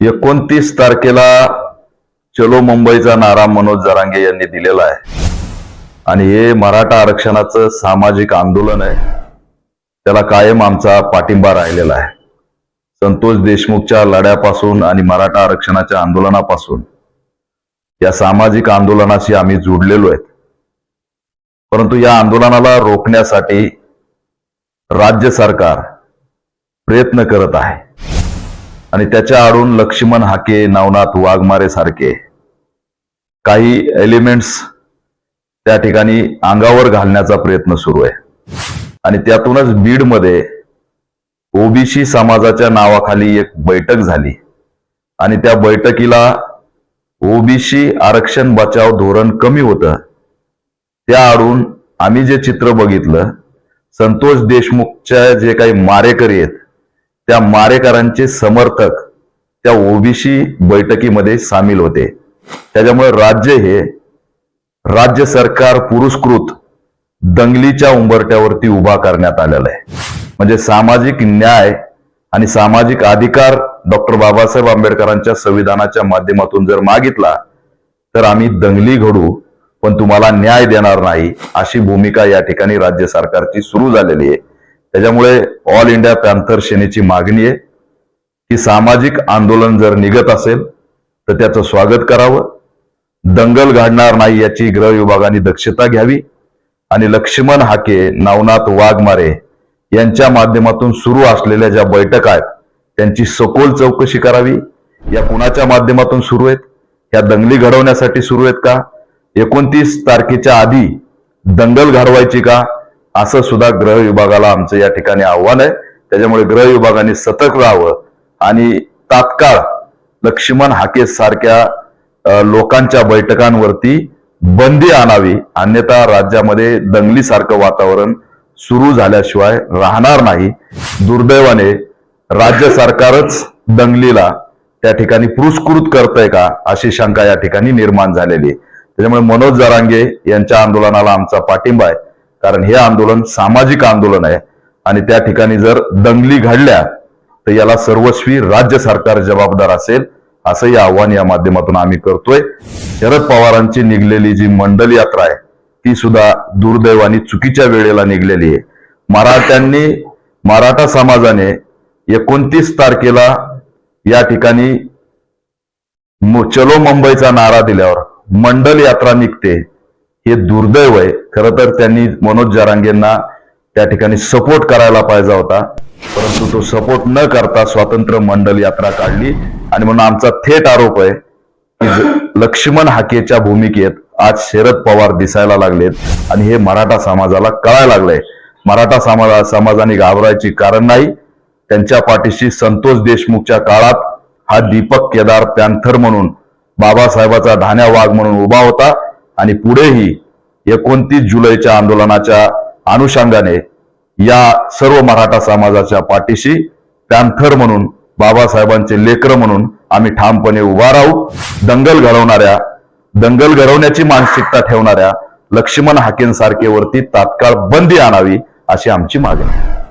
एकोणतीस तारखेला चलो मुंबईचा नारा मनोज जरांगे यांनी दिलेला आहे. आणि हे मराठा आरक्षणाचं सामाजिक आंदोलन आहे. त्याला कायम आमचा पाठिंबा राहिलेला आहे. संतोष देशमुखच्या लढ्यापासून आणि मराठा आरक्षणाच्या आंदोलनापासून या सामाजिक आंदोलनाशी आम्ही जोडलेलो आहेत. परंतु या आंदोलनाला रोखण्यासाठी राज्य सरकार प्रयत्न करत आहे. आणि त्याच्या आडून लक्ष्मण हाके नवनाथ वाघमारे सारखे. काही एलिमेंट्स त्या ठिकाणी अंगावर घालण्याचा प्रयत्न सुरू आहे. आणि त्यातूनच बीडमध्ये ओबीसी समाजाच्या नावाखाली एक बैठक झाली. आणि त्या बैठकीला ओबीसी आरक्षण बचाव धोरण कमी होतं. त्या आडून आम्ही जे चित्र बघितलं संतोष देशमुखच्या जे काही मारेकरी आहेत त्या मारेकरांचे समर्थक त्या ओबीसी बैठकीमध्ये सामील होते. त्याच्यामुळे राज्य हे राज्य सरकार पुरस्कृत दंगलीच्या उंबरट्यावरती उभा करण्यात आलेला आहे. म्हणजे सामाजिक न्याय आणि सामाजिक अधिकार डॉक्टर बाबासाहेब आंबेडकरांच्या संविधानाच्या माध्यमातून जर मागितला तर आम्ही दंगली घडू पण तुम्हाला न्याय देणार नाही अशी भूमिका या ठिकाणी राज्य सरकारची सुरू झालेली आहे. त्याच्यामुळे ऑल इंडिया पॅन्थर सेनेची मागणी आहे. की सामाजिक आंदोलन जर निघत असेल तर त्याचं स्वागत करावं. दंगल घडणार नाही याची गृह विभागाने दक्षता घ्यावी. आणि लक्ष्मण हाके नवनाथ वाघमारे यांच्या माध्यमातून सुरू असलेल्या ज्या बैठका आहेत त्यांची सखोल चौकशी करावी. या कुणाच्या माध्यमातून सुरू आहेत? या दंगली घडवण्यासाठी सुरू आहेत का? एकोणतीस तारखेच्या आधी दंगल घडवायची का? असं सुद्धा ग्रह विभागाला आमचं या ठिकाणी आव्हान आहे. त्याच्यामुळे ग्रह विभागाने सतर्क राहावं आणि तात्काळ लक्ष्मण हाके सारख्या लोकांच्या बैठकांवरती बंदी आणावी. अन्यथा राज्यामध्ये दंगलीसारखं वातावरण सुरू झाल्याशिवाय राहणार नाही. दुर्दैवाने राज्य सरकारच दंगलीला त्या ठिकाणी पुरस्कृत करतंय का अशी शंका या ठिकाणी निर्माण झालेली आहे. त्याच्यामुळे मनोज जरांगे यांच्या आंदोलनाला आमचा पाठिंबा आहे. कारण हे आंदोलन सामाजिक आंदोलन आहे. आणि त्या ठिकाणी जर दंगली घडल्या तर याला सर्वस्वी राज्य सरकार जबाबदार असेल असंही आव्हान या माध्यमातून आम्ही करतोय. शरद पवारांची निघलेली जी मंडल यात्रा आहे ती सुद्धा दुर्दैवानी चुकीच्या वेळेला निघलेली आहे. मराठ्यांनी मराठा समाजाने एकोणतीस तारखेला या ठिकाणी चलो मुंबईचा नारा दिल्यावर मंडल यात्रा निघते हे दुर्दैव आहे. खरं तर त्यांनी मनोज जारांगेंना त्या ठिकाणी सपोर्ट करायला पाहिजे होता. परंतु तो सपोर्ट न करता स्वातंत्र्य मंडल यात्रा काढली. आणि म्हणून आमचा थेट आरोप आहे की लक्ष्मण हाकेच्या भूमिकेत आज शरद पवार दिसायला लागलेत. आणि हे मराठा समाजाला कळायला लागलंय. मराठा समाजा समाजाने घाबरायची कारण नाही. त्यांच्या पाठीशी संतोष देशमुखच्या काळात हा दीपक केदार पॅन्थर म्हणून बाबासाहेबाचा धान्या वाघ म्हणून उभा होता. आणि पुढेही एकोणतीस जुलैच्या आंदोलनाच्या अनुषंगाने या सर्व मराठा समाजाच्या पाठीशी पॅन्थर म्हणून बाबासाहेबांचे लेकर म्हणून आम्ही ठामपणे उभा राहू. दंगल घडवणाऱ्या दंगल घडवण्याची मानसिकता ठेवणाऱ्या लक्ष्मण हाकेंसारखेवरती तात्काळ बंदी आणावी अशी आमची मागणी आहे.